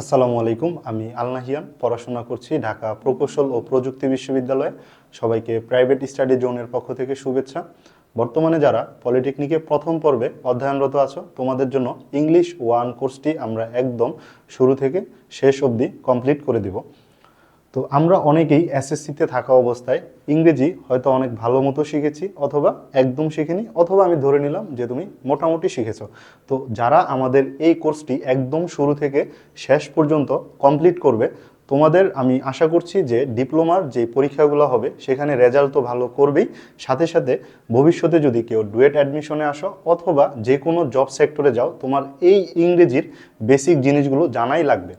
আসসালামু আলাইকুম, আমি আলনাহিয়ান পড়াশোনা করছি ঢাকা প্রকৌশল ও প্রযুক্তি বিশ্ববিদ্যালয়ে। সবাইকে প্রাইভেট স্টাডি জোনের পক্ষ থেকে শুভেচ্ছা। বর্তমানে যারা পলিটেকনিকে প্রথম পর্বে অধ্যয়নরত আছো, তোমাদের জন্য ইংলিশ ওয়ান কোর্সটি আমরা একদম শুরু থেকে শেষ অবধি কমপ্লিট করে দিব। তো আমরা অনেকেই এসএসসিতে থাকা অবস্থায় ইংরেজি হয়তো অনেক ভালো মতো শিখেছি অথবা একদম শিখিনি, অথবা আমি ধরে নিলাম যে তুমি মোটামুটি শিখেছো। তো যারা আমাদের এই কোর্সটি একদম শুরু থেকে শেষ পর্যন্ত কমপ্লিট করবে, তোমাদের আমি আশা করছি যে ডিপ্লোমার যে পরীক্ষাগুলো হবে, সেখানে রেজাল্ট তো ভালো করবেই। সাথে সাথে ভবিষ্যতে যদি কেউ ডুয়েট অ্যাডমিশনে আসো অথবা যে কোনো জব সেক্টরে যাও, তোমার এই ইংরেজির বেসিক জিনিসগুলো জানাই লাগবে।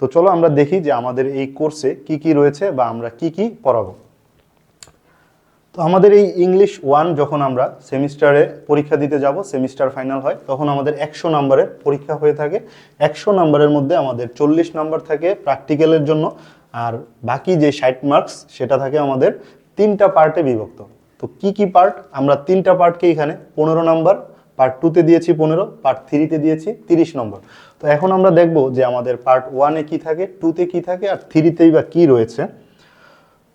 তো চলো আমরা দেখি যে আমাদের এই কোর্সে কি কি রয়েছে বা আমরা কি কি পড়াবো। তো আমাদের এই ইংলিশ ওয়ান যখন আমরা সেমিস্টারে পরীক্ষা দিতে যাব, সেমিস্টার ফাইনাল হয়, তখন আমাদের একশো নাম্বারের পরীক্ষা হয়ে থাকে। একশো নাম্বারের মধ্যে আমাদের চল্লিশ নাম্বার থাকে প্র্যাকটিক্যালের জন্য, আর বাকি যে ষাট মার্কস সেটা থাকে আমাদের তিনটা পার্টে বিভক্ত। তো কি কি পার্ট আমরা তিনটা পার্টকে এখানে পনেরো নাম্বার পার্ট টুতে দিয়েছি পনেরো পার্ট থ্রিতে দিয়েছি তিরিশ নম্বর। তো এখন আমরা দেখব যে আমাদের পার্ট ওয়ানে কি থাকে টুতে কি থাকে, আর থ্রিতেই বা কি রয়েছে।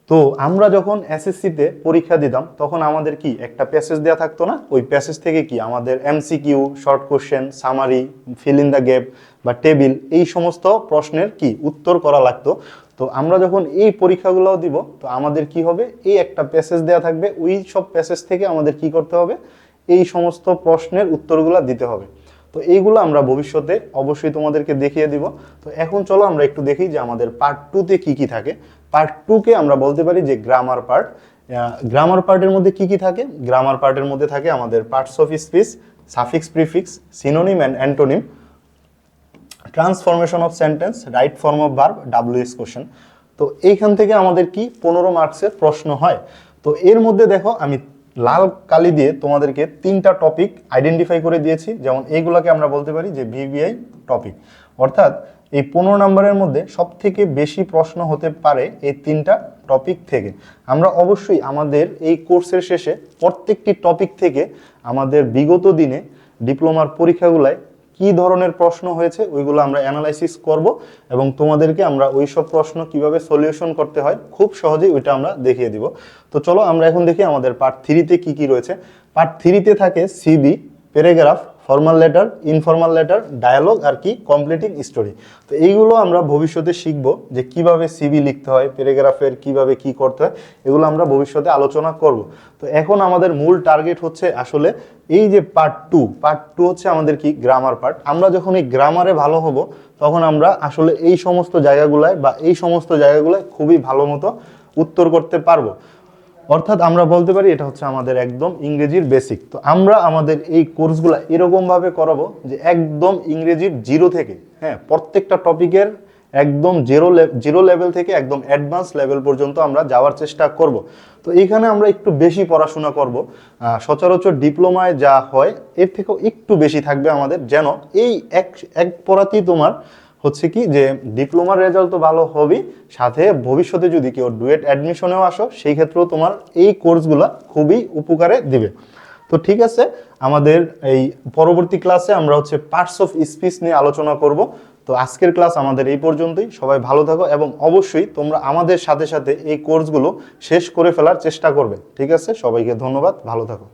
তো আমরা যখন এসএসসিতে পরীক্ষা দিতাম, তখন আমাদের কি, একটা প্যাসেজ দেওয়া থাকতো না? ওই প্যাসেজ থেকে কি, আমাদের MCQ short question summary fill in the gap বা টেবিল এই সমস্ত প্রশ্নের কি, উত্তর করা লাগতো। তো আমরা যখন এই পরীক্ষাগুলো দিব, তো আমাদের কি হবে? এই একটা প্যাসেজ দেওয়া থাকবে, ওই সব প্যাসেজ থেকে আমাদের কি করতে হবে? এই সমস্ত প্রশ্নের উত্তরগুলো দিতে হবে। তো এইগুলো আমরা ভবিষ্যতে অবশ্যই তোমাদেরকে দেখিয়ে দিব। তো এখন চলো আমরা একটু দেখি যে আমাদের পার্ট টুতে কি কি থাকে। পার্ট টুকে আমরা বলতে পারি যে গ্রামার পার্ট গ্রামার পার্টের মধ্যে কি কি থাকে? গ্রামার পার্টের মধ্যে থাকে আমাদের parts of speech suffix prefix synonym and antonym transformation of sentence right form of verb W S question তো এইখান থেকে আমাদের কি পনেরো মার্কসের প্রশ্ন হয়। তো এর মধ্যে দেখো আমি লাল কালি দিয়ে তোমাদেরকে তিনটা টপিক আইডেন্টিফাই করে দিয়েছি। যেমন এইগুলোকে আমরা বলতে পারি যে ভিভিআই টপিক অর্থাৎ এই পনেরো নম্বরের মধ্যে সব থেকে বেশি প্রশ্ন হতে পারে এই তিনটা টপিক থেকে। আমরা অবশ্যই আমাদের এই কোর্সের শেষে প্রত্যেকটি টপিক থেকে আমাদের বিগত দিনে ডিপ্লোমার পরীক্ষাগুলায় কি ধরনের প্রশ্ন হয়েছে, ওইগুলো আমরা অ্যানালাইসিস করব এবং তোমাদেরকে আমরা ওই সব প্রশ্ন কীভাবে সলিউশন করতে হয়, খুব সহজেই ওইটা আমরা দেখিয়ে দিব। তো চলো আমরা এখন দেখি আমাদের পার্ট থ্রিতে কি কি রয়েছে। পার্ট থ্রিতে থাকে C B paragraph formal letter informal letter dialogue আর কি কমপ্লিটিং স্টোরি তো এইগুলো আমরা ভবিষ্যতে শিখব যে কীভাবে সিবি লিখতে হয় প্যারাগ্রাফের কীভাবে কি করতে হয়, এগুলো আমরা ভবিষ্যতে আলোচনা করব। তো এখন আমাদের মূল টার্গেট হচ্ছে আসলে এই যে পার্ট টু পার্ট টু হচ্ছে আমাদের কি গ্রামার পার্ট আমরা যখন এই গ্রামারে ভালো হব, তখন আমরা আসলে এই সমস্ত জায়গাগুলায় বা এই সমস্ত জায়গাগুলায় খুবই ভালো মতো উত্তর করতে পারব। অর্থাৎ আমরা বলতে পারি এটা হচ্ছে আমাদের একদম ইংরেজির বেসিক তো আমরা আমাদের এই কোর্সগুলো এরকমভাবে করাবো যে একদম ইংরেজির জিরো থেকে হ্যাঁ প্রত্যেকটা টপিকের একদম জিরো জিরো লেভেল থেকে একদম অ্যাডভান্স লেভেল পর্যন্ত আমরা যাওয়ার চেষ্টা করব। তো এইখানে আমরা একটু বেশি পড়াশোনা করব। সচরাচর ডিপ্লোমায় যা হয়, এর থেকেও একটু বেশি থাকবে আমাদের যেন এই এক এক পড়াতেই তোমার হচ্ছে কি যে ডিপ্লোমার রেজাল্ট তো ভালো হবেই, সাথে ভবিষ্যতে যদি কেউ ডুয়েট অ্যাডমিশনেও আসো, সেই ক্ষেত্রেও তোমার এই কোর্সগুলো খুবই উপকারে দিবে। তো ঠিক আছে, আমাদের এই পরবর্তী ক্লাসে আমরা হচ্ছে পার্টস অফ স্পিচ নিয়ে আলোচনা করব। তো আজকের ক্লাস আমাদের এই পর্যন্তই। সবাই ভালো থাকো এবং অবশ্যই তোমরা আমাদের সাথে সাথে এই কোর্সগুলো শেষ করে ফেলার চেষ্টা করবে। ঠিক আছে, সবাইকে ধন্যবাদ, ভালো থাকো।